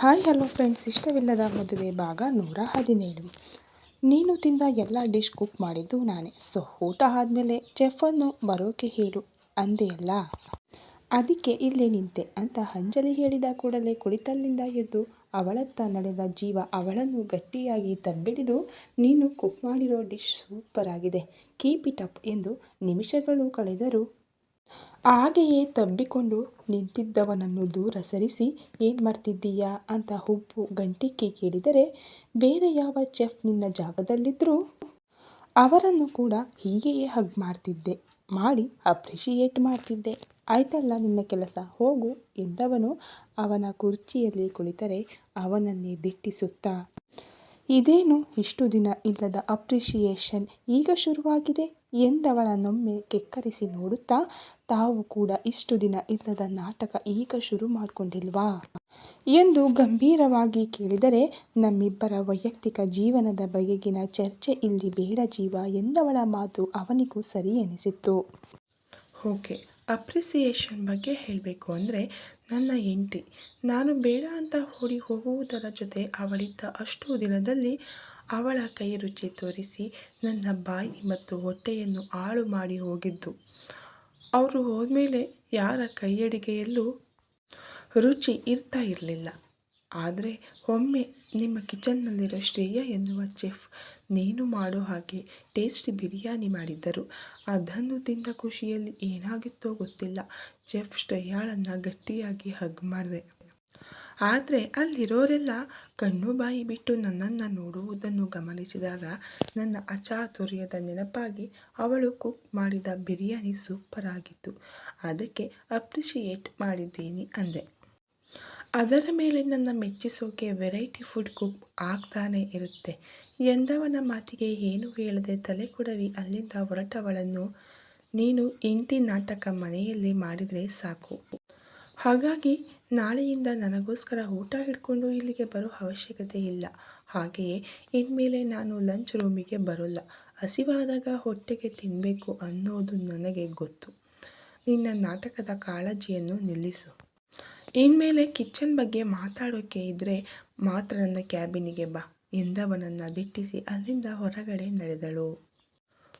Hi, hello friends. ಇಷ್ಟವಿಲ್ಲದ ಮದುವೆ ಭಾಗ ನೂರ ಹದಿನೇಳು. ನೀನು ತಿಂದ ಎಲ್ಲ ಡಿಶ್ ಕುಕ್ ಮಾಡಿದ್ದು ನಾನೇ. ಸೊ, ಊಟ ಆದಮೇಲೆ ಚೆಫನ್ನು ಬರೋಕೆ ಹೇಳು. ಅಂದೆಯಲ್ಲ ಅದಕ್ಕೆ ಇಲ್ಲೇ ನಿಂತೆ ಅಂತ ಅಂಜಲಿ ಹೇಳಿದ ಕೂಡಲೇ ಕುಳಿತಲ್ಲಿಂದ ಎದ್ದು ಅವಳತ್ತ ನಡೆದ ಜೀವ ಅವಳನ್ನು ಗಟ್ಟಿಯಾಗಿ ತಬ್ಬಿಡಿದು, ನೀನು ಕುಕ್ ಮಾಡಿರೋ ಡಿಶ್ ಸೂಪರ್ ಆಗಿದೆ. ಕೀಪ್ ಇಟ್ ಅಪ್ ಎಂದು ನಿಮಿಷಗಳು ಕಳೆದರು ಹಾಗೆಯೇ ತಬ್ಬಿಕೊಂಡು ನಿಂತಿದ್ದವನನ್ನು ದೂರ ಸರಿಸಿ, ಏನು ಮಾಡ್ತಿದ್ದೀಯಾ? ಅಂತ ಹುಬ್ಬು ಗಂಟಿಕ್ಕಿ ಕೇಳಿದರೆ, ಬೇರೆ ಯಾವ ಚೆಫ್ ನಿನ್ನ ಜಾಗದಲ್ಲಿದ್ದರೂ ಅವರನ್ನು ಕೂಡ ಹೀಗೆಯೇ ಹಗ್ ಮಾಡ್ತಿದ್ದೆ. ಮಾಡಿ ಅಪ್ರಿಷಿಯೇಟ್ ಮಾಡ್ತಿದ್ದೆ. ಆಯ್ತಲ್ಲ ನಿನ್ನ ಕೆಲಸ, ಹೋಗು ಎಂದವನು ಅವನ ಕುರ್ಚಿಯಲ್ಲಿ ಕುಳಿತರೆ ಅವನನ್ನೇ ದಿಟ್ಟಿಸುತ್ತಾ, ಇದೇನು ಇಷ್ಟು ದಿನ ಇಲ್ಲದ ಅಪ್ರಿಷಿಯೇಷನ್ ಈಗ ಶುರುವಾಗಿದೆ. ಎಂದವಳನ್ನೊಮ್ಮೆ ಕೆಕ್ಕರಿಸಿ ನೋಡುತ್ತಾ, ತಾವು ಕೂಡ ಇಷ್ಟು ದಿನ ಇಲ್ಲದ ನಾಟಕ ಈಗ ಶುರು ಮಾಡಿಕೊಂಡಿಲ್ವಾ? ಎಂದು ಗಂಭೀರವಾಗಿ ಕೇಳಿದರೆ, ನಮ್ಮಿಬ್ಬರ ವೈಯಕ್ತಿಕ ಜೀವನದ ಬಗೆಗಿನ ಚರ್ಚೆ ಇಲ್ಲಿ ಬೇಡ ಜೀವ ಎಂದವಳ ಮಾತು ಅವನಿಗೂ ಸರಿ ಎನಿಸಿತ್ತು. ಓಕೆ, ಅಪ್ರಿಸಿಯೇಷನ್ ಬಗ್ಗೆ ಹೇಳಬೇಕು ಅಂದರೆ, ನನ್ನ ಹೆಂಡತಿ, ನಾನು ಬೇಡ ಅಂತ ಓಡಿ ಹೋಗುವುದರ ಜೊತೆ ಅವಳಿದ್ದ ಅಷ್ಟು ದಿನದಲ್ಲಿ ಅವಳ ಕೈ ರುಚಿ ತೋರಿಸಿ ನನ್ನ ಬಾಯಿ ಮತ್ತು ಹೊಟ್ಟೆಯನ್ನು ಹಾಳು ಮಾಡಿ ಹೋಗಿದ್ದು. ಅವರು ಹೋದ್ಮೇಲೆ ಯಾರ ಕೈಯಡಿಗೆಯಲ್ಲೂ ರುಚಿ ಇರ್ತಾ ಇರಲಿಲ್ಲ. ಆದರೆ ಒಮ್ಮೆ ನಿಮ್ಮ ಕಿಚನ್ನಲ್ಲಿರೋ ಶ್ರೇಯ ಎನ್ನುವ ಚೆಫ್ ನೀನು ಮಾಡೋ ಹಾಗೆ ಟೇಸ್ಟಿ ಬಿರಿಯಾನಿ ಮಾಡಿದ್ದರು. ಅದನ್ನು ತಿಂದ ಖುಷಿಯಲ್ಲಿ ಏನಾಗಿತ್ತೋ ಗೊತ್ತಿಲ್ಲ. ಚೆಫ್ ಶ್ರೇಯಾಳನ್ನು ಗಟ್ಟಿಯಾಗಿ ಹಗ್ ಮಾಡಿದೆ. ಆದರೆ ಅಲ್ಲಿರೋರೆಲ್ಲ ಕಣ್ಣು ಬಾಯಿ ಬಿಟ್ಟು ನನ್ನನ್ನು ನೋಡುವುದನ್ನು ಗಮನಿಸಿದಾಗ ನನ್ನ ಅಚಾತುರ್ಯದ ನೆನಪಾಗಿ ಅವಳು ಕುಕ್ ಮಾಡಿದ ಬಿರಿಯಾನಿ ಸೂಪರ್ ಆಗಿತ್ತು. ಅದಕ್ಕೆ ಅಪ್ರಿಷಿಯೇಟ್ ಮಾಡಿದ್ದೀನಿ ಅಂದೆ. ಅದರ ಮೇಲೆ ನನ್ನ ಮೆಚ್ಚಿಸೋಕೆ ವೆರೈಟಿ ಫುಡ್ ಕುಕ್ ಆಗ್ತಾನೆ ಇರುತ್ತೆ. ಎಂದವನ ಮಾತಿಗೆ ಏನು ಹೇಳದೆ ತಲೆ ಕೊಡವಿ ಅಲ್ಲಿಂದ ಹೊರಟವಳನ್ನು ನೀನು ಇಂಟಿ ನಾಟಕ ಮನೆಯಲ್ಲಿ ಮಾಡಿದರೆ ಸಾಕು. ಹಾಗಾಗಿ ನಾಳೆಯಿಂದ ನನಗೋಸ್ಕರ ಊಟ ಹಿಡ್ಕೊಂಡು ಇಲ್ಲಿಗೆ ಬರೋ ಅವಶ್ಯಕತೆ ಇಲ್ಲ. ಹಾಗೆಯೇ ಇನ್ಮೇಲೆ ನಾನು ಲಂಚ್ ರೂಮಿಗೆ ಬರೋಲ್ಲ. ಹಸಿವಾದಾಗ ಹೊಟ್ಟೆಗೆ ತಿನ್ನಬೇಕು ಅನ್ನೋದು ನನಗೆ ಗೊತ್ತು. ನಿನ್ನ ನಾಟಕದ ಕಾಳಜಿಯನ್ನು ನಿಲ್ಲಿಸು. ಇನ್ಮೇಲೆ ಕಿಚನ್ ಬಗ್ಗೆ ಮಾತಾಡೋಕ್ಕೆ ಇದ್ದರೆ ಮಾತ್ರ ನನ್ನ ಕ್ಯಾಬಿನಿಗೆ ಬಾ ಎಂದವನನ್ನು ದಿಟ್ಟಿಸಿ ಅಲ್ಲಿಂದ ಹೊರಗಡೆ ನಡೆದಳು.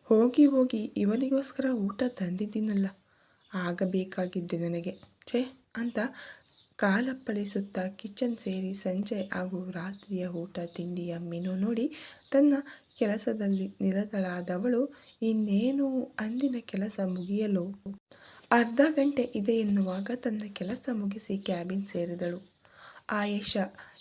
ಹೋಗಿ ಹೋಗಿ ಇವನಿಗೋಸ್ಕರ ಊಟ ತಂದಿದ್ದೀನಲ್ಲ. ಆಗಬೇಕಾಗಿದ್ದೆ ನನಗೆ. ಛೇ, ಅಂತ ಕಾಲಪ್ಪಳಿಸುತ್ತ ಕಿಚನ್ ಸೇರಿ ಸಂಜೆ ಹಾಗೂ ರಾತ್ರಿಯ ಊಟ, ತಿಂಡಿಯ ಮೆನು ನೋಡಿ ತನ್ನ ಕೆಲಸದಲ್ಲಿ ನಿರತಳಾದವಳು, ಇನ್ನೇನು ಅಂದಿನ ಕೆಲಸ ಮುಗಿಯಲು? ಅರ್ಧ ಗಂಟೆ ಇದೆ ಎನ್ನುವಾಗ ತನ್ನ ಕೆಲಸ ಮುಗಿಸಿ ಕ್ಯಾಬಿನ್ ಸೇರಿದಳು. ಆಯೇಷ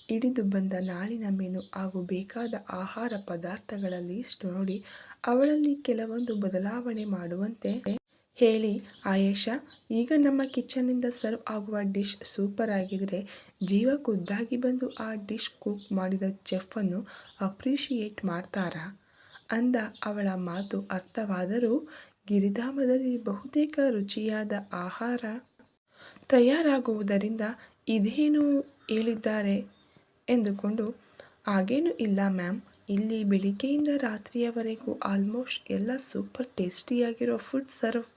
ಹಿಡಿದು ಬಂದ ನಾಳಿನ ಮೆನು ಹಾಗೂ ಬೇಕಾದ ಆಹಾರ ಪದಾರ್ಥಗಳ ಲೀಸ್ಟ್ ನೋಡಿ ಅವಳಲ್ಲಿ ಕೆಲವೊಂದು ಬದಲಾವಣೆ ಮಾಡುವಂತೆ ಹೇಳಿ ಆಯೇಷಾ ಈಗ ನಮ್ಮ ಕಿಚನ್ನಿಂದ ಸರ್ವ್ ಆಗುವ ಡಿಶ್ ಸೂಪರ್ ಆಗಿದ್ರೆ ಜೀವ ಖುದ್ದಾಗಿ ಬಂದು ಆ ಡಿಶ್ ಕುಕ್ ಮಾಡಿದ ಚೆಫನ್ನು ಅಪ್ರಿಷಿಯೇಟ್ ಮಾಡ್ತಾರಾ? ಅಂದ ಅವಳ ಮಾತು ಅರ್ಥವಾದರೂ ಗಿರಿಧಾಮದಲ್ಲಿ ಬಹುತೇಕ ರುಚಿಯಾದ ಆಹಾರ ತಯಾರಾಗುವುದರಿಂದ ಇದೇನು ಹೇಳಿದ್ದಾರೆ? ಎಂದುಕೊಂಡು, ಹಾಗೇನೂ ಇಲ್ಲ ಮ್ಯಾಮ್. ಇಲ್ಲಿ ಬೆಳಿಗ್ಗೆಯಿಂದ ರಾತ್ರಿಯವರೆಗೂ ಆಲ್ಮೋಸ್ಟ್ ಎಲ್ಲ ಸೂಪರ್ ಟೇಸ್ಟಿಯಾಗಿರೋ ಫುಡ್ ಸರ್ವ್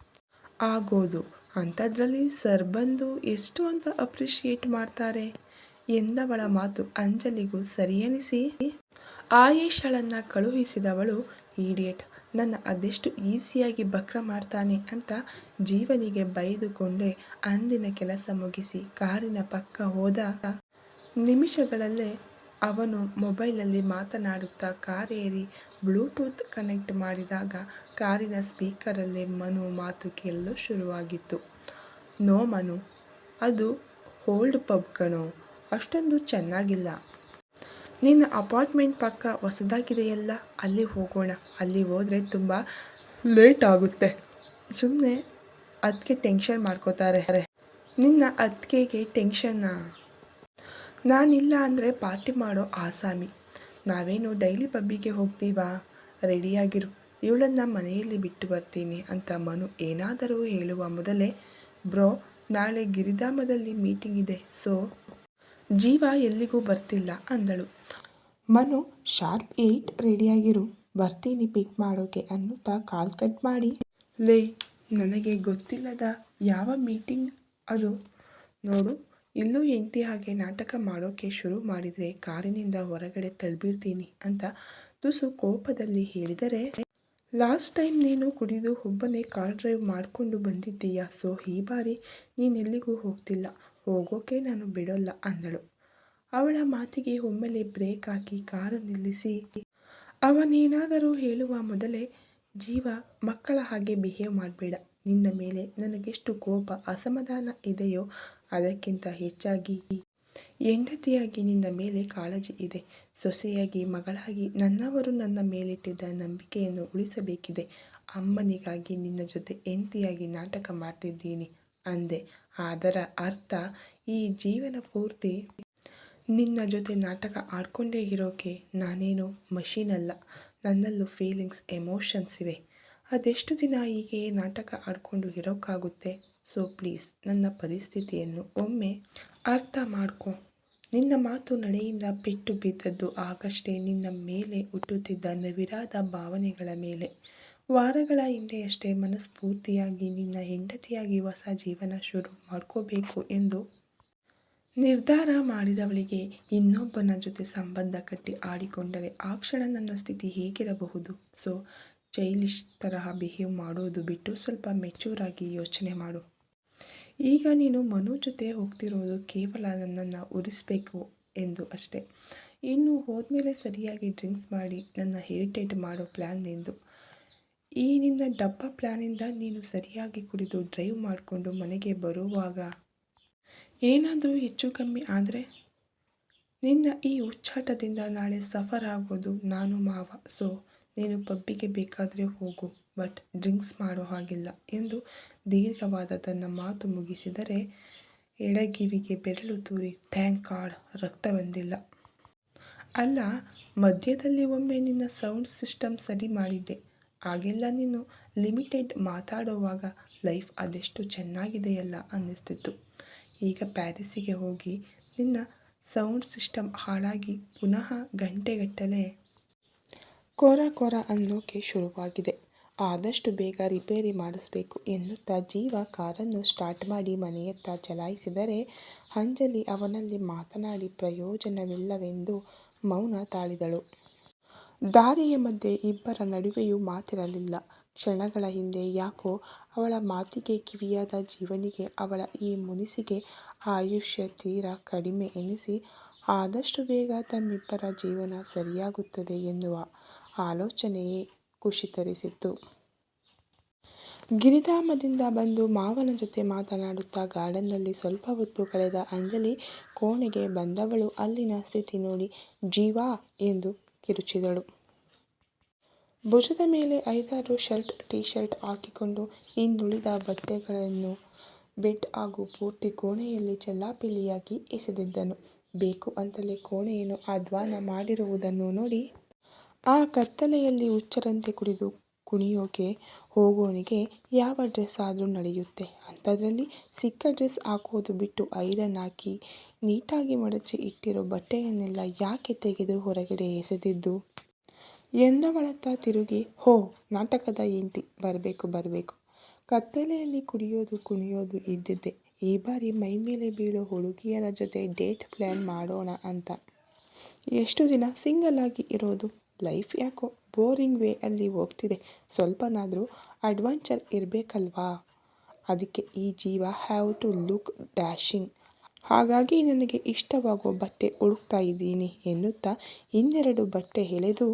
ಆಗೋದು. ಅಂಥದ್ರಲ್ಲಿ ಸರ್ ಬಂದು ಎಷ್ಟು ಅಂತ ಅಪ್ರಿಷಿಯೇಟ್ ಮಾಡ್ತಾರೆ? ಎಂದವಳ ಮಾತು ಅಂಜಲಿಗೂ ಸರಿಯನಿಸಿ? ಆಯೇಷಳನ್ನು ಕಳುಹಿಸಿದವಳು ಈಡಿಯಟ್. ನನ್ನ ಅದೆಷ್ಟು ಈಸಿಯಾಗಿ ಬಕ್ರ ಮಾಡ್ತಾನೆ ಅಂತ ಜೀವನಿಗೆ ಬೈದುಕೊಂಡೆ ಅಂದಿನ ಕೆಲಸ ಮುಗಿಸಿ ಕಾರಿನ ಪಕ್ಕ ಹೋದ ನಿಮಿಷಗಳಲ್ಲೇ ಅವನು ಮೊಬೈಲಲ್ಲಿ ಮಾತನಾಡುತ್ತಾ ಕಾರೇರಿ ಬ್ಲೂಟೂತ್ ಕನೆಕ್ಟ್ ಮಾಡಿದಾಗ ಕಾರಿನ ಸ್ಪೀಕರಲ್ಲೇ ಮನು ಮಾತು ಕೇಳಲು ಶುರುವಾಗಿತ್ತು. ನೋ ಮನು, ಅದು ಓಲ್ಡ್ ಪಬ್ ಕಣೋ, ಅಷ್ಟೊಂದು ಚೆನ್ನಾಗಿಲ್ಲ. ನಿನ್ನ ಅಪಾರ್ಟ್ಮೆಂಟ್ ಪಕ್ಕ ಹೊಸದಾಗಿದೆಯಲ್ಲ, ಅಲ್ಲಿ ಹೋಗೋಣ, ಅಲ್ಲಿ ಹೋದರೆ ತುಂಬ ಲೇಟ್ ಆಗುತ್ತೆ. ಸುಮ್ಮನೆ ಅದಕ್ಕೆ ಟೆನ್ಷನ್ ಮಾಡ್ಕೋತಾರೆ. ನಿನ್ನ ಅದಕ್ಕೆ ಟೆನ್ಷನ್ನಾ ನಾನಿಲ್ಲ ಅಂದರೆ ಪಾರ್ಟಿ ಮಾಡೋ ಆಸಾಮಿ. ನಾವೇನು ಡೈಲಿ ಪಬ್ಬಿಗೆ ಹೋಗ್ತೀವಾ? ರೆಡಿಯಾಗಿರು. ಇವಳನ್ನು ಮನೆಯಲ್ಲಿ ಬಿಟ್ಟು ಬರ್ತೀನಿ ಅಂತ ಮನು ಏನಾದರೂ ಹೇಳುವ ಮೊದಲೇ, ಬ್ರೋ, ನಾಳೆ ಗಿರಿಧಾಮದಲ್ಲಿ ಮೀಟಿಂಗ್ ಇದೆ, ಸೊ. ಜೀವ ಎಲ್ಲಿಗೂ ಬರ್ತಿಲ್ಲ ಅಂದಳು. ಮನು, ಶಾರ್ಪ್ ಏಯ್ಟ್ ರೆಡಿಯಾಗಿರು. ಬರ್ತೀನಿ ಪಿಕ್ ಮಾಡೋಕೆ ಅನ್ನುತ್ತಾ ಕಾಲ್ ಕಟ್ ಮಾಡಿ. ಲೇ ನನಗೆ ಗೊತ್ತಿಲ್ಲದ ಯಾವ ಮೀಟಿಂಗ್ ಅದು. ನೋಡು ಇಲ್ಲೂ ಹೆಂಡ್ತಿ ಹಾಗೆ ನಾಟಕ ಮಾಡೋಕೆ ಶುರು ಮಾಡಿದರೆ ಕಾರಿನಿಂದ ಹೊರಗಡೆ ತಳ್ಬಿಡ್ತೀನಿ ಅಂತ ತುಸು ಕೋಪದಲ್ಲಿ ಹೇಳಿದರೆ, ಲಾಸ್ಟ್ ಟೈಮ್ ನೀನು ಕುಡಿದು ಒಬ್ಬನೇ ಕಾರ್ ಡ್ರೈವ್ ಮಾಡಿಕೊಂಡು ಬಂದಿದ್ದೀಯ, ಸೊ ಈ ಬಾರಿ ನೀನೆಲ್ಲಿಗೂ ಹೋಗ್ತಿಲ್ಲ, ಹೋಗೋಕೆ ನಾನು ಬಿಡೋಲ್ಲ ಅಂದಳು. ಅವಳ ಮಾತಿಗೆ ಒಮ್ಮೆಲೆ ಬ್ರೇಕ್ ಹಾಕಿ ಕಾರು ನಿಲ್ಲಿಸಿ, ಅವನೇನಾದರೂ ಹೇಳುವ ಮೊದಲೇ ಜೀವ ಮಕ್ಕಳ ಹಾಗೆ ಬಿಹೇವ್ ಮಾಡಬೇಡ. ನಿನ್ನ ಮೇಲೆ ನನಗೆಷ್ಟು ಕೋಪ, ಅಸಮಾಧಾನ ಇದೆಯೋ ಅದಕ್ಕಿಂತ ಹೆಚ್ಚಾಗಿ ಹೆಂಡತಿಯಾಗಿ ನಿನ್ನ ಮೇಲೆ ಕಾಳಜಿ ಇದೆ. ಸೊಸೆಯಾಗಿ, ಮಗಳಾಗಿ ನನ್ನವರು ನನ್ನ ಮೇಲಿಟ್ಟಿದ್ದ ನಂಬಿಕೆಯನ್ನು ಉಳಿಸಬೇಕಿದೆ. ಅಮ್ಮನಿಗಾಗಿ ನಿನ್ನ ಜೊತೆ ಹೆಂಡತಿಯಾಗಿ ನಾಟಕ ಮಾಡ್ತಿದ್ದೀನಿ ಅಂದೆ. ಅದರ ಅರ್ಥ, ಈ ಜೀವನ ಪೂರ್ತಿ ನಿನ್ನ ಜೊತೆ ನಾಟಕ ಆಡ್ಕೊಂಡೇ ಇರೋಕೆ ನಾನೇನು ಮಷೀನ್ ಅಲ್ಲ. ನನ್ನಲ್ಲೂ ಫೀಲಿಂಗ್ಸ್ ಎಮೋಷನ್ಸ್ ಇವೆ. ಅದೆಷ್ಟು ದಿನ ಹೀಗೆ ನಾಟಕ ಆಡಿಕೊಂಡು ಇರೋಕ್ಕಾಗುತ್ತೆ? ಸೊ ಪ್ಲೀಸ್ ನನ್ನ ಪರಿಸ್ಥಿತಿಯನ್ನು ಒಮ್ಮೆ ಅರ್ಥ ಮಾಡ್ಕೊ. ನಿನ್ನ ಮಾತು ನಡೆಯಿಂದ ಪೆಟ್ಟು ಬಿದ್ದದ್ದು ಆಗಷ್ಟೇ ನಿನ್ನ ಮೇಲೆ ಹುಟ್ಟುತ್ತಿದ್ದ ನವಿರಾದ ಭಾವನೆಗಳ ಮೇಲೆ. ವಾರಗಳ ಹಿಂದೆಯಷ್ಟೇ ಮನಸ್ಫೂರ್ತಿಯಾಗಿ ನಿನ್ನ ಹೆಂಡತಿಯಾಗಿ ಹೊಸ ಜೀವನ ಶುರು ಮಾಡ್ಕೋಬೇಕು ಎಂದು ನಿರ್ಧಾರ ಮಾಡಿದವಳಿಗೆ ಇನ್ನೊಬ್ಬನ ಜೊತೆ ಸಂಬಂಧ ಕಟ್ಟಿ ಆಡಿಕೊಂಡರೆ ಆ ಕ್ಷಣ ನನ್ನ ಸ್ಥಿತಿ ಹೇಗಿರಬಹುದು? ಸೊ ಚೈಲ್ಡಿಶ್ ತರಹ ಬಿಹೇವ್ ಮಾಡೋದು ಬಿಟ್ಟು ಸ್ವಲ್ಪ ಮೆಚೂರಾಗಿ ಯೋಚನೆ ಮಾಡು. ಈಗ ನೀನು ಮನು ಜೊತೆ ಹೋಗ್ತಿರೋದು ಕೇವಲ ನನ್ನನ್ನು ಉರಿಸ್ಬೇಕು ಎಂದು ಅಷ್ಟೇ. ಇನ್ನು ಹೋದ್ಮೇಲೆ ಸರಿಯಾಗಿ ಡ್ರಿಂಕ್ಸ್ ಮಾಡಿ ನನ್ನ ಹೆರಿಟೇಟ್ ಮಾಡೋ ಪ್ಲ್ಯಾನ್ ನಿಂದು. ಈ ನಿನ್ನ ಡಬ್ಬ ಪ್ಲ್ಯಾನಿಂದ ನೀನು ಸರಿಯಾಗಿ ಕುಡಿದು ಡ್ರೈವ್ ಮಾಡಿಕೊಂಡು ಮನೆಗೆ ಬರುವಾಗ ಏನಾದರೂ ಹೆಚ್ಚು ಕಮ್ಮಿ ಆದರೆ ನಿನ್ನ ಈ ಹುಚ್ಚಾಟದಿಂದ ನಾಳೆ ಸಫರ್ ಆಗೋದು ನಾನು ಮಾವ. ಸೊ ನೀನು ಪಬ್ಬಿಗೆ ಬೇಕಾದರೆ ಹೋಗು, ಬಟ್ ಡ್ರಿಂಕ್ಸ್ ಮಾಡೋ ಹಾಗಿಲ್ಲ ಎಂದು ದೀರ್ಘವಾದ ತನ್ನ ಮಾತು ಮುಗಿಸಿದರೆ ಎಡಗಿವಿಗೆ ಬೆರಳು ತೂರಿ, ಥ್ಯಾಂಕ್ ಗಾಡ್, ರಕ್ತ ಬಂದಿಲ್ಲ. ಅಲ್ಲ, ಮಧ್ಯದಲ್ಲಿ ಒಮ್ಮೆ ನಿನ್ನ ಸೌಂಡ್ ಸಿಸ್ಟಮ್ ಸರಿ ಮಾಡಿದ್ದೆ. ಆಗೆಲ್ಲ ನೀನು ಲಿಮಿಟೆಡ್ ಮಾತಾಡುವಾಗ ಲೈಫ್ ಅದೆಷ್ಟು ಚೆನ್ನಾಗಿದೆಯಲ್ಲ ಅನ್ನಿಸ್ತಿತ್ತು. ಈಗ ಪ್ಯಾರಿಸ್ಸಿಗೆ ಹೋಗಿ ನಿನ್ನ ಸೌಂಡ್ ಸಿಸ್ಟಮ್ ಹಾಳಾಗಿ ಪುನಃ ಗಂಟೆಗಟ್ಟಲೆ ಕೋರ ಕೊರ ಅನ್ನೋಕೆ ಶುರುವಾಗಿದೆ. ಆದಷ್ಟು ಬೇಗ ರಿಪೇರಿ ಮಾಡಿಸ್ಬೇಕು ಎನ್ನುತ್ತಾ ಜೀವ ಕಾರನ್ನು ಸ್ಟಾರ್ಟ್ ಮಾಡಿ ಮನೆಯತ್ತ ಚಲಾಯಿಸಿದರೆ ಅಂಜಲಿ ಅವನಲ್ಲಿ ಮಾತನಾಡಿ ಪ್ರಯೋಜನವಿಲ್ಲವೆಂದು ಮೌನ ತಾಳಿದಳು. ದಾರಿಯ ಮಧ್ಯೆ ಇಬ್ಬರ ನಡುವೆಯೂ ಮಾತಿರಲಿಲ್ಲ. ಕ್ಷಣಗಳ ಹಿಂದೆ ಯಾಕೋ ಅವಳ ಮಾತಿಗೆ ಕಿವಿಯಾದ ಜೀವನಿಗೆ ಅವಳ ಈ ಮುನಿಸಿಗೆ ಆಯುಷ್ಯ ತೀರಾ ಕಡಿಮೆ ಎನಿಸಿ ಆದಷ್ಟು ಬೇಗ ತಮ್ಮಿಬ್ಬರ ಜೀವನ ಸರಿಯಾಗುತ್ತದೆ ಎನ್ನುವ ಆಲೋಚನೆಯೇ ಖುಷಿ ತರಿಸಿತ್ತು ಗಿರಿಧಾಮದಿಂದ ಬಂದು ಮಾವನ ಜೊತೆ ಮಾತನಾಡುತ್ತಾ ಗಾರ್ಡನ್ನಲ್ಲಿ ಸ್ವಲ್ಪ ಹೊತ್ತು ಕಳೆದ ಅಂಜಲಿ ಕೋಣೆಗೆ ಬಂದವಳು ಅಲ್ಲಿನ ಸ್ಥಿತಿ ನೋಡಿ ಜೀವಾ ಎಂದು ಕಿರುಚಿದಳು. ಭುಜದ ಮೇಲೆ ಐದಾರು ಶರ್ಟ್ ಟೀ ಶರ್ಟ್ ಹಾಕಿಕೊಂಡು ಇನ್ನುಳಿದ ಬಟ್ಟೆಗಳನ್ನು, ಬೆಡ್ ಹಾಗೂ ಪೂರ್ತಿ ಕೋಣೆಯಲ್ಲಿ ಚೆಲ್ಲಾಪಿಲ್ಲಿಯಾಗಿ ಎಸೆದಿದ್ದನು. ಬೇಕು ಅಂತಲೇ ಕೋಣೆಯನ್ನು ಅಧ್ವಾನ ಮಾಡಿರುವುದನ್ನು ನೋಡಿ ಆ ಕತ್ತಲೆಯಲ್ಲಿ ಹುಚ್ಚರಂತೆ ಕುಡಿದು ಕುಣಿಯೋಕೆ ಹೋಗೋನಿಗೆ ಯಾವ ಡ್ರೆಸ್ ಆದರೂ ನಡೆಯುತ್ತೆ. ಅಂಥದ್ರಲ್ಲಿ ಸಿಕ್ಕ ಡ್ರೆಸ್ ಹಾಕೋದು ಬಿಟ್ಟು ಐರನ್ ಹಾಕಿ ನೀಟಾಗಿ ಮಡಚಿ ಇಟ್ಟಿರೋ ಬಟ್ಟೆಯನ್ನೆಲ್ಲ ಯಾಕೆ ತೆಗೆದು ಹೊರಗಡೆ ಎಸೆದಿದ್ದು? ಎಂದವಳತ್ತ ತಿರುಗಿ, ಹೋ, ನಾಟಕದ ಇಂಟಿ ಬರಬೇಕು ಬರಬೇಕು. ಕತ್ತಲೆಯಲ್ಲಿ ಕುಡಿಯೋದು, ಕುಣಿಯೋದು ಇದ್ದಿದ್ದೆ. ಈ ಬಾರಿ ಮೈಮೇಲೆ ಬೀಳೋ ಹುಡುಗಿಯರ ಜೊತೆ ಡೇಟ್ ಪ್ಲ್ಯಾನ್ ಮಾಡೋಣ ಅಂತ. ಎಷ್ಟು ದಿನ ಸಿಂಗಲ್ ಆಗಿ ಇರೋದು? ಲೈಫ್ ಯಾಕೋ ಬೋರಿಂಗ್ ವೇ ಅಲ್ಲಿ ಹೋಗ್ತಿದೆ. ಸ್ವಲ್ಪನಾದರೂ ಅಡ್ವೆಂಚರ್ ಇರಬೇಕಲ್ವಾ? ಅದಕ್ಕೆ ಈ ಜೀವ ಹ್ಯಾವ್ ಟು ಲುಕ್ ಡ್ಯಾಶಿಂಗ್. ಹಾಗಾಗಿ ನನಗೆ ಇಷ್ಟವಾಗೋ ಬಟ್ಟೆ ಹುಡುಕ್ತಾ ಇದ್ದೀನಿ ಎನ್ನುತ್ತಾ ಇನ್ನೆರಡು ಬಟ್ಟೆ ಎಳೆದು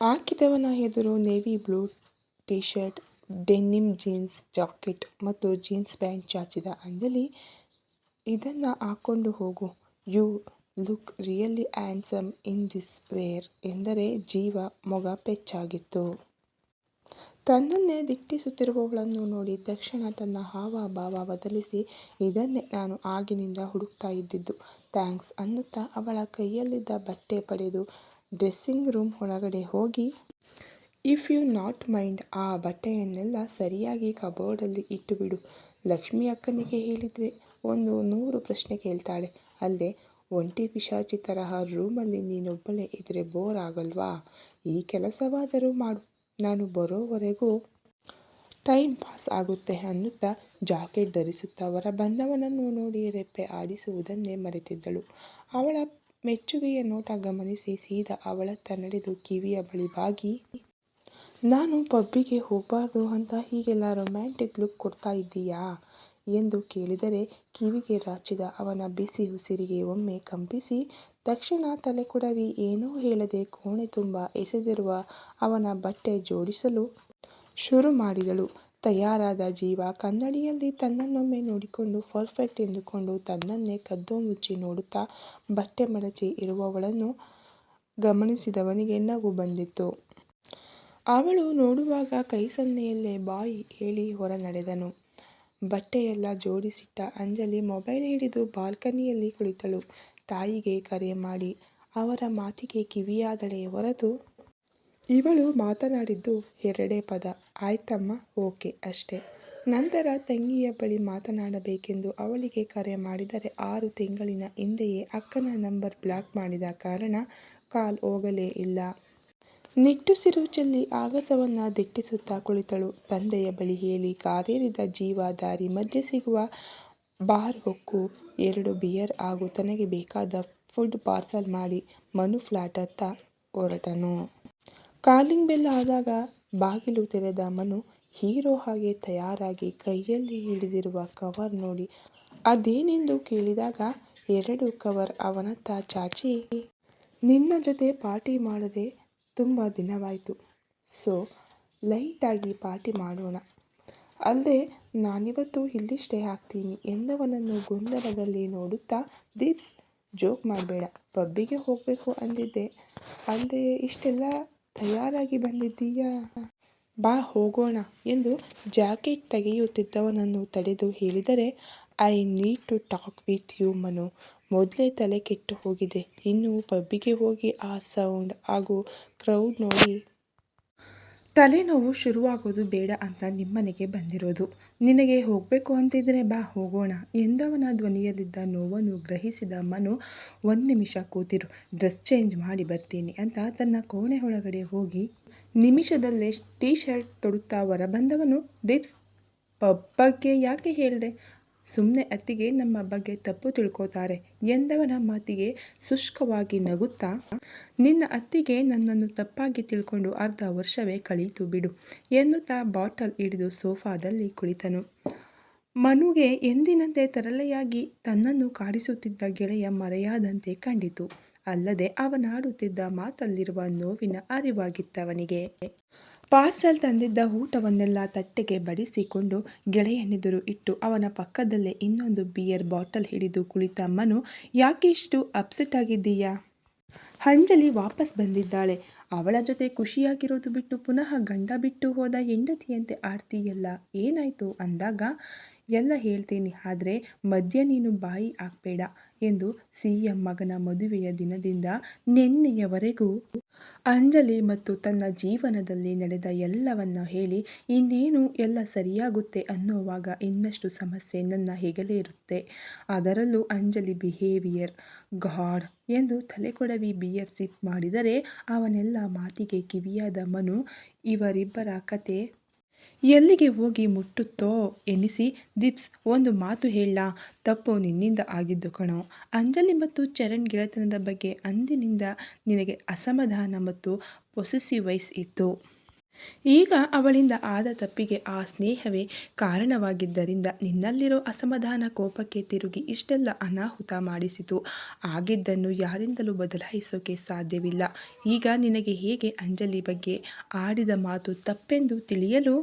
ಹಾಕಿದವನ ಎದುರು navy blue T shirt denim jeans jacket ಮತ್ತು ಜೀನ್ಸ್ ಪ್ಯಾಂಟ್ ಚಾಚಿದ ಅಂಜಲಿ, ಇದನ್ನು ಹಾಕ್ಕೊಂಡು ಹೋಗು. You look really handsome in this wear ಎಂದರೆ ಜೀವ ಮೊಗ ಪೆಚ್ಚಾಗಿತ್ತು. ತನ್ನನ್ನೇ ದಿಟ್ಟಿಸುತ್ತಿರುವವಳನ್ನು ನೋಡಿ ತಕ್ಷಣ ತನ್ನ ಹಾವ ಭಾವ ಬದಲಿಸಿ, ಇದನ್ನೇ ನಾನು ಆಗಿನಿಂದ ಹುಡುಕ್ತಾ ಇದ್ದಿದ್ದು. ಥ್ಯಾಂಕ್ಸ್ ಅನ್ನುತ್ತಾ ಅವಳ ಕೈಯಲ್ಲಿದ್ದ ಬಟ್ಟೆ ಪಡೆದು ಡ್ರೆಸ್ಸಿಂಗ್ ರೂಮ್ ಒಳಗಡೆ ಹೋಗಿ ಇಫ್ ಯು ನಾಟ್ ಮೈಂಡ್ ಆ ಬಟ್ಟೆಯನ್ನೆಲ್ಲ ಸರಿಯಾಗಿ ಕಬೋರ್ಡಲ್ಲಿ ಇಟ್ಟುಬಿಡು. ಲಕ್ಷ್ಮಿ ಅಕ್ಕನಿಗೆ ಹೇಳಿದರೆ ಒಂದು ನೂರು ಪ್ರಶ್ನೆ ಕೇಳ್ತಾಳೆ. ಅಲ್ಲದೆ ಒಂಟಿ ಪಿಶಾಚಿ ತರಹ ರೂಮಲ್ಲಿ ನೀನೊಬ್ಬಳೇ ಇದ್ದರೆ ಬೋರ್ ಆಗಲ್ವಾ? ಈ ಕೆಲಸವಾದರೂ ಮಾಡು. ನಾನು ಬರೋವರೆಗೂ ಟೈಮ್ ಪಾಸ್ ಆಗುತ್ತೆ ಅನ್ನುತ್ತಾ ಜಾಕೆಟ್ ಧರಿಸುತ್ತಾ ಹೊರ ಬಂದವನನ್ನು ನೋಡಿ ರೆಪ್ಪೆ ಆಡಿಸುವುದನ್ನೇ ಮರೆತಿದ್ದಳು. ಅವಳ ಮೆಚ್ಚುಗೆಯ ನೋಟ ಗಮನಿಸಿ ಸೀದಾ ಅವಳತ್ತ ನಡೆದು ಕಿವಿಯ ಬಳಿ ಬಾಗಿ ನಾನು ಪಬ್ಬಿಗೆ ಹೋಗಬಾರ್ದು ಅಂತ ಹೀಗೆಲ್ಲ ರೊಮ್ಯಾಂಟಿಕ್ ಲುಕ್ ಕೊಡ್ತಾ ಇದ್ದೀಯಾ? ಎಂದು ಕೇಳಿದರೆ ಕಿವಿಗೆ ರಾಚಿದ ಅವನ ಬಿಸಿ ಉಸಿರಿಗೆ ಒಮ್ಮೆ ಕಂಪಿಸಿ, ತಕ್ಷಣ ತಲೆ ಕೊಡವಿ ಏನೂ ಹೇಳದೆ ಕೋಣೆ ತುಂಬ ಎಸೆದಿರುವ ಅವನ ಬಟ್ಟೆ ಜೋಡಿಸಲು ಶುರು ಮಾಡಿದಳು. ತಯಾರಾದ ಜೀವ ಕನ್ನಡಿಯಲ್ಲಿ ತನ್ನನ್ನೊಮ್ಮೆ ನೋಡಿಕೊಂಡು ಪರ್ಫೆಕ್ಟ್ ಎಂದುಕೊಂಡು ತನ್ನನ್ನೇ ಕದ್ದು ಮುಚ್ಚಿ ನೋಡುತ್ತಾ ಬಟ್ಟೆ ಮಡಚಿ ಇರುವವಳನ್ನು ಗಮನಿಸಿದವನಿಗೆ ನಗು ಬಂದಿತ್ತು. ಅವಳು ನೋಡುವಾಗ ಕೈ ಸನ್ನೆಯಲ್ಲೇ ಬಾಯಿ ಹೇಳಿ ಹೊರ ನಡೆದನು ಬಟ್ಟೆಯೆಲ್ಲ ಜೋಡಿಸಿಟ್ಟ ಅಂಜಲಿ ಮೊಬೈಲ್ ಹಿಡಿದು ಬಾಲ್ಕನಿಯಲ್ಲಿ ಕುಳಿತಳು. ತಾಯಿಗೆ ಕರೆ ಮಾಡಿ, ಅವರ ಮಾತಿಗೆ ಕಿವಿಯಾದಳೆ ಹೊರತು ಇವಳು ಮಾತನಾಡಿದ್ದು ಎರಡೇ ಪದ. ಆಯ್ತಮ್ಮ, ಓಕೆ ಅಷ್ಟೇ. ನಂತರ ತಂಗಿಯ ಬಳಿ ಮಾತನಾಡಬೇಕೆಂದು ಅವಳಿಗೆ ಕರೆ ಮಾಡಿದರೆ ಆರು ತಿಂಗಳಿನ ಹಿಂದೆಯೇ ಅಕ್ಕನ ನಂಬರ್ ಬ್ಲಾಕ್ ಮಾಡಿದ ಕಾರಣ ಕಾಲ್ ಹೋಗಲೇ ಇಲ್ಲ. ನಿಟ್ಟುಸಿರು ಚೆಲ್ಲಿ ಆಗಸವನ್ನ ದಿಟ್ಟಿಸುತ್ತಾ ಕುಳಿತಳು. ತಂದೆಯ ಬಳಿ ಹೇಳಿ, ಕಾವೇರಿದ ಜೀವ ದಾರಿ ಮಧ್ಯೆ ಸಿಗುವ ಬಾರ್ ಹೊಕ್ಕು ಎರಡು ಬಿಯರ್ ಹಾಗೂ ತನಗೆ ಬೇಕಾದ ಫುಡ್ ಪಾರ್ಸಲ್ ಮಾಡಿ ಮನು ಫ್ಲ್ಯಾಟತ್ತ ಹೊರಟನು. ಕಾಲಿಂಗ್ ಬೆಲ್ ಆದಾಗ ಬಾಗಿಲು ತೆರೆದ ಮನು ಹೀರೋ ಹಾಗೆ ತಯಾರಾಗಿ ಕೈಯಲ್ಲಿ ಹಿಡಿದಿರುವ ಕವರ್ ನೋಡಿ ಅದೇನೆಂದು ಕೇಳಿದಾಗ ಎರಡು ಕವರ್ ಅವನತ್ತ ಚಾಚಿ, ನಿನ್ನ ಜೊತೆ ಪಾರ್ಟಿ ಮಾಡದೆ ತುಂಬ ದಿನವಾಯಿತು. ಸೊ, ಲೈಟಾಗಿ ಪಾರ್ಟಿ ಮಾಡೋಣ. ಅಲ್ಲದೆ, ನಾನಿವತ್ತು ಇಲ್ಲಿ ಸ್ಟೇ ಆಗ್ತೀನಿ ಎಂದವನನ್ನು ಗೊಂದಲದಲ್ಲಿ ನೋಡುತ್ತಾ ದೀಪ್ಸ್, ಜೋಕ್ ಮಾಡಬೇಡ, ಪಬ್ಬಿಗೆ ಹೋಗಬೇಕು ಅಂದಿದ್ದೆ. ಅಲ್ಲದೆ, ಇಷ್ಟೆಲ್ಲ ತಯಾರಾಗಿ ಬಂದಿದ್ದೀಯಾ? ಬಾ, ಹೋಗೋಣ, ಎಂದು ಜಾಕೆಟ್ ತೆಗೆಯುತ್ತಿದ್ದವನನ್ನು ತಡೆದು ಹೇಳಿದರೆ, I need to talk with you, Manu. ಮೊದಲೇ ತಲೆ ಕೆಟ್ಟು ಹೋಗಿದೆ. ಇನ್ನು ಪಬ್ಬಿಗೆ ಹೋಗಿ ಆ ಸೌಂಡ್ ಹಾಗೂ ಕ್ರೌಡ್ ನೋಡಿ. ತಲೆನೋವು ಶುರುವಾಗೋದು ಬೇಡ ಅಂತ ನಿಮ್ಮನೆಗೆ ಬಂದಿರೋದು. ನಿನಗೆ ಹೋಗಬೇಕು ಅಂತಿದ್ರೆ ಬಾ, ಹೋಗೋಣ. ಎಂದವನ ಧ್ವನಿಯಲ್ಲಿದ್ದ ನೋವನ್ನು ಗ್ರಹಿಸಿದ ಮನು, ಒಂದು ನಿಮಿಷ ಕೂತಿರು. ಡ್ರೆಸ್ ಚೇಂಜ್ ಮಾಡಿ ಬರ್ತೀನಿ ಅಂತ ತನ್ನ ಕೋಣೆ ಒಳಗಡೆ ಹೋಗಿ ನಿಮಿಷದಲ್ಲೇ ಟೀ ಶರ್ಟ್ ತೊಡುತ್ತಾ ಹೊರಬಂದವನು ದೀಪ್ಸ್ ಬಗ್ಗೆ ಯಾಕೆ ಹೇಳಿದೆ? ಸುಮ್ಮನೆ ಅತ್ತಿಗೆ ನಮ್ಮ ಬಗ್ಗೆ ತಪ್ಪು ತಿಳ್ಕೋತಾರೆ ಎಂದವನ ಮಾತಿಗೆ ಶುಷ್ಕವಾಗಿ ನಗುತ್ತಾ, ನಿನ್ನ ಅತ್ತಿಗೆ ನನ್ನನ್ನು ತಪ್ಪಾಗಿ ತಿಳ್ಕೊಂಡು ಅರ್ಧ ವರ್ಷವೇ ಕಳೀತು ಬಿಡು ಎನ್ನುತ್ತಾ ಬಾಟಲ್ ಹಿಡಿದು ಸೋಫಾದಲ್ಲಿ ಕುಳಿತನು. ಮನುಗೆ ಎಂದಿನಂತೆ ತರಲೆಯಾಗಿ ತನ್ನನ್ನು ಕಾಡಿಸುತ್ತಿದ್ದ ಗೆಳೆಯ ಮರೆಯಾದಂತೆ ಕಂಡಿತು. ಅಲ್ಲದೆ ಅವನಾಡುತ್ತಿದ್ದ ಮಾತಲ್ಲಿರುವ ನೋವಿನ ಅರಿವಾಗಿತ್ತವನಿಗೆ ಪಾರ್ಸಲ್ ತಂದಿದ್ದ ಊಟವನ್ನೆಲ್ಲ ತಟ್ಟೆಗೆ ಬಡಿಸಿಕೊಂಡು ಗೆಳೆಯನೆದುರು ಇಟ್ಟು ಅವನ ಪಕ್ಕದಲ್ಲೇ ಇನ್ನೊಂದು ಬಿಯರ್ ಬಾಟಲ್ ಹಿಡಿದು ಕುಳಿತ ಮನು ಯಾಕೆ ಇಷ್ಟು ಅಪ್ಸೆಟ್ ಆಗಿದ್ದೀಯಾ? ಅಂಜಲಿ ವಾಪಸ್ ಬಂದಿದ್ದಾಳೆ. ಅವಳ ಜೊತೆ ಖುಷಿಯಾಗಿರೋದು ಬಿಟ್ಟು ಪುನಃ ಗಂಡ ಬಿಟ್ಟು ಹೋದ ಹೆಂಡತಿಯಂತೆ ಆಡ್ತೀಯಲ್ಲ, ಏನಾಯ್ತು? ಅಂದಾಗ, ಎಲ್ಲ ಹೇಳ್ತೀನಿ, ಆದರೆ ಮಧ್ಯ ನೀನು ಬಾಯಿ ಹಾಕ್ಬೇಡ ಎಂದು ಸಿ ಎಂ ಮಗನ ಮದುವೆಯ ದಿನದಿಂದ ನಿನ್ನೆಯವರೆಗೂ ಅಂಜಲಿ ಮತ್ತು ತನ್ನ ಜೀವನದಲ್ಲಿ ನಡೆದ ಎಲ್ಲವನ್ನ ಹೇಳಿ, ಇನ್ನೇನು ಎಲ್ಲ ಸರಿಯಾಗುತ್ತೆ ಅನ್ನೋವಾಗ ಇನ್ನಷ್ಟು ಸಮಸ್ಯೆ ನನ್ನ ಹೆಗಲೇ ಇರುತ್ತೆ. ಅದರಲ್ಲೂ ಅಂಜಲಿ ಬಿಹೇವಿಯರ್ ಗಾಡ್ ಎಂದು ತಲೆಕೊಡವಿ ಬಿಯರ್ ಸಿಪ್ ಮಾಡಿದರೆ, ಅವನೆಲ್ಲ ಮಾತಿಗೆ ಕಿವಿಯಾದ ಮನು, ಇವರಿಬ್ಬರ ಕತೆ ಎಲ್ಲಿಗೆ ಹೋಗಿ ಮುಟ್ಟುತ್ತೋ ಎನಿಸಿ ದಿಪ್ಸ್, ಒಂದು ಮಾತು ಹೇಳ. ತಪ್ಪು ನಿನ್ನಿಂದ ಆಗಿದ್ದು ಕಣೋ. ಅಂಜಲಿ ಮತ್ತು ಚರಣ್ ಗೆಳೆತನದ ಬಗ್ಗೆ ಅಂದಿನಿಂದ ನಿನಗೆ ಅಸಮಾಧಾನ ಮತ್ತು ಪೊಸೆಸಿವ್ ವಯಸ್ ಇತ್ತು. ಈಗ ಅವಳಿಂದ ಆದ ತಪ್ಪಿಗೆ ಆ ಸ್ನೇಹವೇ ಕಾರಣವಾಗಿದ್ದರಿಂದ ನಿನ್ನಲ್ಲಿರೋ ಅಸಮಾಧಾನ ಕೋಪಕ್ಕೆ ತಿರುಗಿ ಇಷ್ಟೆಲ್ಲ ಅನಾಹುತ ಮಾಡಿಸಿತು. ಆಗಿದ್ದನ್ನು ಯಾರಿಂದಲೂ ಬದಲಾಯಿಸೋಕೆ ಸಾಧ್ಯವಿಲ್ಲ. ಈಗ ನಿನಗೆ ಹೇಗೆ ಅಂಜಲಿ ಬಗ್ಗೆ ಆಡಿದ ಮಾತು ತಪ್ಪೆಂದು ತಿಳಿಯಲು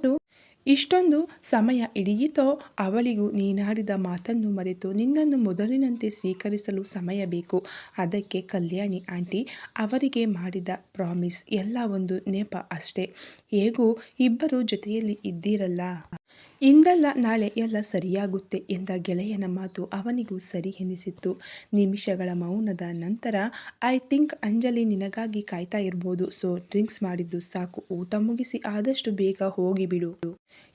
ಇಷ್ಟೊಂದು ಸಮಯ ಹಿಡಿಯಿತೋ ಅವಳಿಗೂ ನೀನಾಡಿದ ಮಾತನ್ನು ಮರೆತು ನಿನ್ನನ್ನು ಮೊದಲಿನಂತೆ ಸ್ವೀಕರಿಸಲು ಸಮಯ ಬೇಕು. ಅದಕ್ಕೆ ಕಲ್ಯಾಣಿ, ಆಂಟಿ, ಅವರಿಗೆ ಮಾಡಿದ ಪ್ರಾಮಿಸ್ ಎಲ್ಲ ಒಂದು ನೆಪ ಅಷ್ಟೇ. ಹೇಗೂ ಇಬ್ಬರು ಜೊತೆಯಲ್ಲಿ ಇದ್ದೀರಲ್ಲ? ಇಂದಲ್ಲ ನಾಳೆ ಎಲ್ಲ ಸರಿಯಾಗುತ್ತೆ ಎಂದ ಗೆಳೆಯನ ಮಾತು ಅವನಿಗೂ ಸರಿ ಎನಿಸಿತ್ತು. ನಿಮಿಷಗಳ ಮೌನದ ನಂತರ, ಐ ಥಿಂಕ್ ಅಂಜಲಿ ನಿನಗಾಗಿ ಕಾಯ್ತಾ ಇರ್ಬೋದು. ಸೊ, ಡ್ರಿಂಕ್ಸ್ ಮಾಡಿದ್ದು ಸಾಕು. ಊಟ ಮುಗಿಸಿ ಆದಷ್ಟು ಬೇಗ ಹೋಗಿಬಿಡು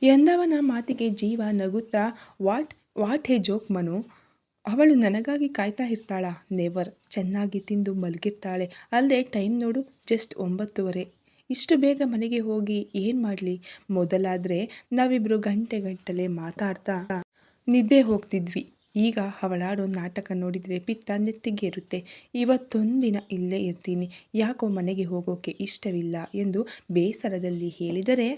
ಎಂದವನ ಮಾತಿಗೆ ಜೀವ ನಗುತ್ತಾ, what what hey joke Manu. ಅವಳು ನನಗಾಗಿ ಕಾಯ್ತಾ ಇರ್ತಾಳ? ನೆವರ್. ಚೆನ್ನಾಗಿ ತಿಂದು ಮಲಗಿರ್ತಾಳೆ. ಅಲ್ಲದೆ ಟೈಮ್ ನೋಡು, ಜಸ್ಟ್ ಒಂಬತ್ತುವರೆ. ಇಷ್ಟು ಬೇಗ ಮನೆಗೆ ಹೋಗಿ ಏನು ಮಾಡಲಿ? ಮೊದಲಾದರೆ ನಾವಿಬ್ಬರು ಗಂಟೆ ಗಂಟಲೆ ಮಾತಾಡ್ತಾ ನಿದ್ದೆ ಹೋಗ್ತಿದ್ವಿ. ಈಗ ಅವಳಾಡೋ ನಾಟಕ ನೋಡಿದರೆ ಪಿತ್ತ ನೆತ್ತಿಗೆ ಇರುತ್ತೆ. ಇವತ್ತೊಂದಿನ ಇಲ್ಲೇ ಇರ್ತೀನಿ. ಯಾಕೋ ಮನೆಗೆ ಹೋಗೋಕೆ ಇಷ್ಟವಿಲ್ಲ ಎಂದು ಬೇಸರದಲ್ಲಿ ಹೇಳಿದರೆ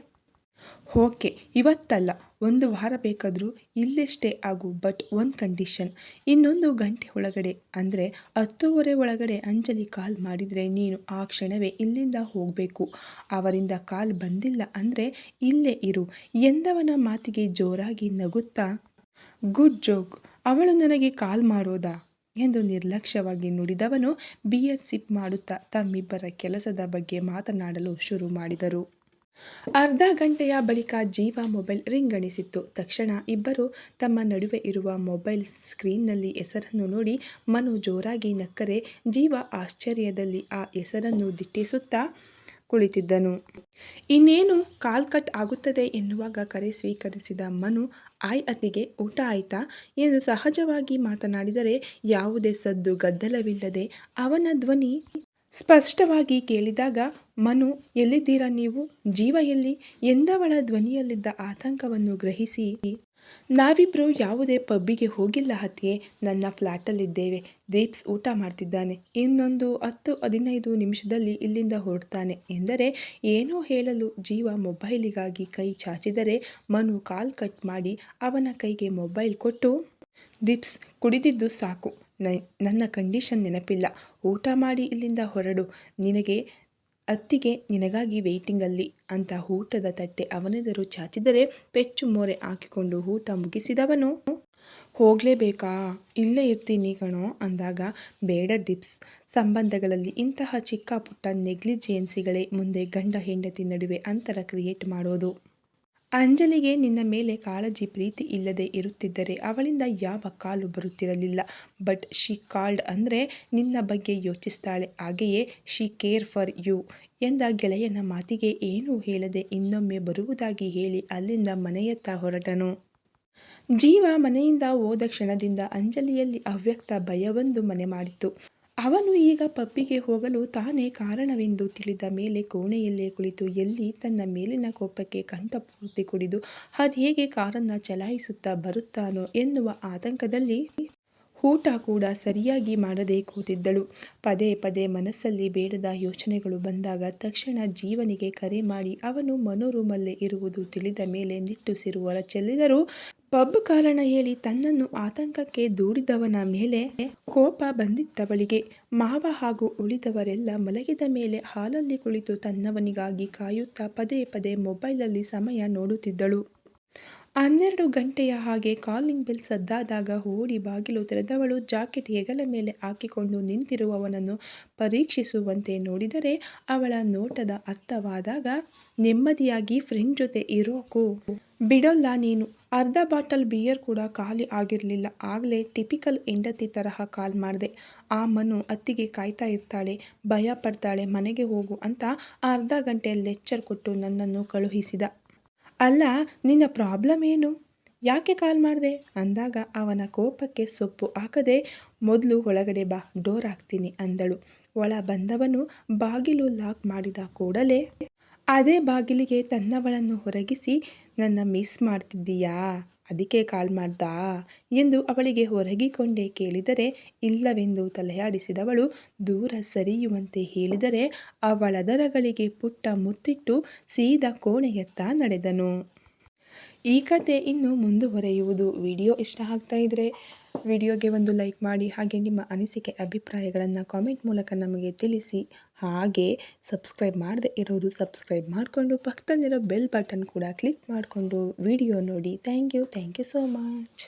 ಓಕೆ, ಇವತ್ತಲ್ಲ, ಒಂದು ವಾರ ಬೇಕಾದರೂ ಇಲ್ಲೇ ಸ್ಟೇ ಆಗು, ಬಟ್ ಒಂದು ಕಂಡೀಷನ್. ಇನ್ನೊಂದು ಗಂಟೆ ಒಳಗಡೆ, ಅಂದರೆ ಹತ್ತೂವರೆ ಒಳಗಡೆ ಅಂಜಲಿ ಕಾಲ್ ಮಾಡಿದರೆ ನೀನು ಆ ಕ್ಷಣವೇ ಇಲ್ಲಿಂದ ಹೋಗಬೇಕು. ಅವರಿಂದ ಕಾಲ್ ಬಂದಿಲ್ಲ ಅಂದರೆ ಇಲ್ಲೇ ಇರು. ಎಂದವನ ಮಾತಿಗೆ ಜೋರಾಗಿ ನಗುತ್ತಾ, ಗುಡ್ ಜೋಕ್ ಅವಳು ನನಗೆ ಕಾಲ್ ಮಾಡೋದಾ? ಎಂದು ನಿರ್ಲಕ್ಷ್ಯವಾಗಿ ನುಡಿದವನು ಬಿಯರ್ ಸಿಪ್ ಮಾಡುತ್ತಾ ತಮ್ಮಿಬ್ಬರ ಕೆಲಸದ ಬಗ್ಗೆ ಮಾತನಾಡಲು ಶುರು ಮಾಡಿದರು. ಅರ್ಧ ಗಂಟೆಯ ಬಳಿಕ ಜೀವ ಮೊಬೈಲ್ ರಿಂಗಣಿಸಿತ್ತು ತಕ್ಷಣ ಇಬ್ಬರು ತಮ್ಮ ನಡುವೆ ಇರುವ ಮೊಬೈಲ್ ಸ್ಕ್ರೀನ್ನಲ್ಲಿ ಹೆಸರನ್ನು ನೋಡಿ ಮನು ಜೋರಾಗಿ ನಕ್ಕರೆ ಜೀವ ಆಶ್ಚರ್ಯದಲ್ಲಿ ಆ ಹೆಸರನ್ನು ದಿಟ್ಟಿಸುತ್ತಾ ಕುಳಿತಿದ್ದನು. ಇನ್ನೇನು ಕಾಲ್ ಕಟ್ ಆಗುತ್ತದೆ ಎನ್ನುವಾಗ ಕರೆ ಸ್ವೀಕರಿಸಿದ ಮನು, ಆಯ್ ಅತಿಗೆ ಊಟ ಆಯ್ತಾ? ಎಂದು ಸಹಜವಾಗಿ ಮಾತನಾಡಿದರೆ ಯಾವುದೇ ಸದ್ದು ಗದ್ದಲವಿಲ್ಲದೆ ಅವನ ಧ್ವನಿ ಸ್ಪಷ್ಟವಾಗಿ ಕೇಳಿದಾಗ, ಮನು, ಎಲ್ಲಿದ್ದೀರಾ ನೀವು? ಜೀವ ಎಲ್ಲಿ? ಎಂದವಳ ಧ್ವನಿಯಲ್ಲಿದ್ದ ಆತಂಕವನ್ನು ಗ್ರಹಿಸಿ, ನಾವಿಬ್ರು ಯಾವುದೇ ಪಬ್ಬಿಗೆ ಹೋಗಿಲ್ಲ ಹತ್ತಿಯೇ ನನ್ನ ಫ್ಲ್ಯಾಟಲ್ಲಿದ್ದೇವೆ ದೀಪ್ಸ್ ಊಟ ಮಾಡ್ತಿದ್ದಾನೆ, ಇನ್ನೊಂದು ಹತ್ತು ಹದಿನೈದು ನಿಮಿಷದಲ್ಲಿ ಇಲ್ಲಿಂದ ಹೊರಡ್ತಾನೆ ಎಂದರೆ, ಏನೋ ಹೇಳಲು ಜೀವ ಮೊಬೈಲಿಗಾಗಿ ಕೈ ಚಾಚಿದರೆ, ಮನು ಕಾಲ್ ಕಟ್ ಮಾಡಿ ಅವನ ಕೈಗೆ ಮೊಬೈಲ್ ಕೊಟ್ಟು, ದೀಪ್ಸ್ ಕುಡಿದಿದ್ದು ಸಾಕು. ನನ್ನ ಕಂಡೀಷನ್ ನೆನಪಿಲ್ಲ. ಊಟ ಮಾಡಿ ಇಲ್ಲಿಂದ ಹೊರಡು. ನಿನಗೆ, ಅತ್ತಿಗೆ ನಿನಗಾಗಿ ವೇಟಿಂಗಲ್ಲಿ ಅಂತ ಊಟದ ತಟ್ಟೆ ಅವನೆದುರು ಚಾಚಿದರೆ ಪೆಚ್ಚು ಮೋರೆ ಹಾಕಿಕೊಂಡು ಊಟ ಮುಗಿಸಿದವನು, ಹೋಗಲೇಬೇಕಾ? ಇಲ್ಲೇ ಇರ್ತೀನಿ ಕಣೋ ಅಂದಾಗ, ಬೇಡ ಡಿಪ್ಸ್. ಸಂಬಂಧಗಳಲ್ಲಿ ಇಂತಹ ಚಿಕ್ಕ ಪುಟ್ಟ ನೆಗ್ಲಿಜಿಯನ್ಸಿಗಳೇ ಮುಂದೆ ಗಂಡ ಹೆಂಡತಿ ನಡುವೆ ಅಂತರ ಕ್ರಿಯೇಟ್ ಮಾಡೋದು. ಅಂಜಲಿಗೆ ನಿನ್ನ ಮೇಲೆ ಕಾಳಜಿ, ಪ್ರೀತಿ ಇಲ್ಲದೆ ಇರುತ್ತಿದ್ದರೆ ಅವಳಿಂದ ಯಾವ ಕಾಲು ಬರುತ್ತಿರಲಿಲ್ಲ. ಬಟ್ ಶಿ ಕಾಲ್ಡ್ ಅಂದರೆ ನಿನ್ನ ಬಗ್ಗೆ ಯೋಚಿಸ್ತಾಳೆ. ಹಾಗೆಯೇ ಶಿ ಕೇರ್ ಫಾರ್ ಯು ಎಂದ ಗೆಳೆಯನ ಮಾತಿಗೆ ಏನೂ ಹೇಳದೆ ಇನ್ನೊಮ್ಮೆ ಬರುವುದಾಗಿ ಹೇಳಿ ಅಲ್ಲಿಂದ ಮನೆಯತ್ತ ಹೊರಟನು. ಜೀವ ಮನೆಯಿಂದ ಹೋದ ಕ್ಷಣದಿಂದ ಅಂಜಲಿಯಲ್ಲಿ ಅವ್ಯಕ್ತ ಭಯವೊಂದು ಮನೆ ಮಾಡಿತು ಅವನು ಈಗ ಪಬ್ಬಿಗೆ ಹೋಗಲು ತಾನೇ ಕಾರಣವೆಂದು ತಿಳಿದ ಮೇಲೆ ಕೋಣೆಯಲ್ಲೇ ಕುಳಿತು ಎಲ್ಲಿ ತನ್ನ ಮೇಲಿನ ಕೋಪಕ್ಕೆ ಕಂಠಪೂರ್ತಿ ಕುಡಿದು ಹೇಗೆ ಕಾರನ್ನು ಚಲಾಯಿಸುತ್ತಾ ಬರುತ್ತಾನೋ ಎನ್ನುವ ಆತಂಕದಲ್ಲಿ ಊಟ ಕೂಡ ಸರಿಯಾಗಿ ಮಾಡದೇ ಕೂತಿದ್ದಳು. ಪದೇ ಪದೇ ಮನಸ್ಸಲ್ಲಿ ಬೇಡದ ಯೋಚನೆಗಳು ಬಂದಾಗ ತಕ್ಷಣ ಜೀವನಿಗೆ ಕರೆ ಮಾಡಿ ಅವನು ಮನೋರೂಮಲ್ಲೇ ಇರುವುದು ತಿಳಿದ ಮೇಲೆ ನಿಟ್ಟುಸಿರುವ ಚೆಲ್ಲಿದರು ಪಬ್ ಕಾರಣ ಹೇಳಿ ತನ್ನನ್ನು ಆತಂಕಕ್ಕೆ ದೂಡಿದವನ ಮೇಲೆ ಕೋಪ ಬಂದಿದ್ದವಳಿಗೆ. ಮಾವ ಹಾಗೂ ಉಳಿದವರೆಲ್ಲ ಮಲಗಿದ ಮೇಲೆ ಹಾಲಲ್ಲಿ ಕುಳಿತು ತನ್ನವನಿಗಾಗಿ ಕಾಯುತ್ತಾ ಪದೇ ಪದೇ ಮೊಬೈಲಲ್ಲಿ ಸಮಯ ನೋಡುತ್ತಿದ್ದಳು. ಹನ್ನೆರಡು ಗಂಟೆಯ ಹಾಗೆ ಕಾಲಿಂಗ್ ಬೆಲ್ ಸದ್ದಾದಾಗ ಓಡಿ ಬಾಗಿಲು ತೆರೆದವಳು ಜಾಕೆಟ್ ಹೆಗಲ ಮೇಲೆ ಹಾಕಿಕೊಂಡು ನಿಂತಿರುವವನನ್ನು ಪರೀಕ್ಷಿಸುವಂತೆ ನೋಡಿದರೆ ಅವಳ ನೋಟದ ಅರ್ಥವಾದಾಗ, ನೆಮ್ಮದಿಯಾಗಿ ಫ್ರೆಂಡ್ ಜೊತೆ ಇರೋಕು. ಬಿಡೋಲ್ಲ ನೀನು. ಅರ್ಧ ಬಾಟಲ್ ಬಿಯರ್ ಕೂಡ ಖಾಲಿ ಆಗಿರಲಿಲ್ಲ. ಆಗಲೇ ಟಿಪಿಕಲ್ ಹೆಂಡತಿ ತರಹ ಕಾಲ್ ಮಾಡಿದೆ. ಆ ಮನು ಅತ್ತಿಗೆ ಕಾಯ್ತಾ ಇರ್ತಾಳೆ. ಭಯ ಪಡ್ತಾಳೆ. ಮನೆಗೆ ಹೋಗು ಅಂತ ಅರ್ಧ ಗಂಟೆ ಲೆಕ್ಚರ್ ಕೊಟ್ಟು ನನ್ನನ್ನು ಕಳುಹಿಸಿದ. ಅಲ್ಲ, ನಿನ್ನ ಪ್ರಾಬ್ಲಮ್ ಏನು? ಯಾಕೆ ಕಾಲ್ ಮಾಡಿದೆ? ಅಂದಾಗ ಅವನ ಕೋಪಕ್ಕೆ ಸೊಪ್ಪು ಹಾಕದೆ, ಮೊದಲು ಒಳಗಡೆ ಬಾ ಡೋರ್ ಹಾಕ್ತೀನಿ ಅಂದಳು. ಒಳ ಬಂದವನು ಬಾಗಿಲು ಲಾಕ್ ಮಾಡಿದ ಕೂಡಲೇ, ಅದೇ ಬಾಗಿಲಿಗೆ ತನ್ನವಳನ್ನು ಹೊರಗಿಸಿ ನನ್ನ ಮಿಸ್ ಮಾಡ್ತಿದ್ದೀಯಾ? ಅದಕ್ಕೆ ಕಾಲ್ ಮಾಡ್ದಾ? ಎಂದು ಅವಳಿಗೆ ಹೊರಗಿಕೊಂಡೇ ಕೇಳಿದರೆ, ಇಲ್ಲವೆಂದು ತಲೆಯಾಡಿಸಿದವಳು ದೂರ ಸರಿಯುವಂತೆ ಹೇಳಿದರೆ ಅವಳದರಗಳಿಗೆ ಪುಟ್ಟ ಮುತ್ತಿಟ್ಟು ಸೀದ ಕೋಣೆಯತ್ತ ನಡೆದನು. ಈ ಕತೆ ಇನ್ನು ಮುಂದುವರೆಯುವುದು. ವಿಡಿಯೋ ಇಷ್ಟ ಆಗ್ತಾ ಇದ್ದರೆ ವಿಡಿಯೋಗೆ ಒಂದು ಲೈಕ್ ಮಾಡಿ ಹಾಗೆ ನಿಮ್ಮ ಅನಿಸಿಕೆ, ಅಭಿಪ್ರಾಯಗಳನ್ನು ಕಾಮೆಂಟ್ ಮೂಲಕ ನಮಗೆ ತಿಳಿಸಿ. ಹಾಗೆ ಸಬ್ಸ್ಕ್ರೈಬ್ ಮಾಡದೆ ಇರೋರು ಸಬ್ಸ್ಕ್ರೈಬ್ ಮಾಡಿಕೊಂಡು ಪಕ್ಕದಲ್ಲಿರೋ ಬೆಲ್ ಬಟನ್ ಕೂಡ ಕ್ಲಿಕ್ ಮಾಡಿಕೊಂಡು ವಿಡಿಯೋ ನೋಡಿ. Thank you thank you so much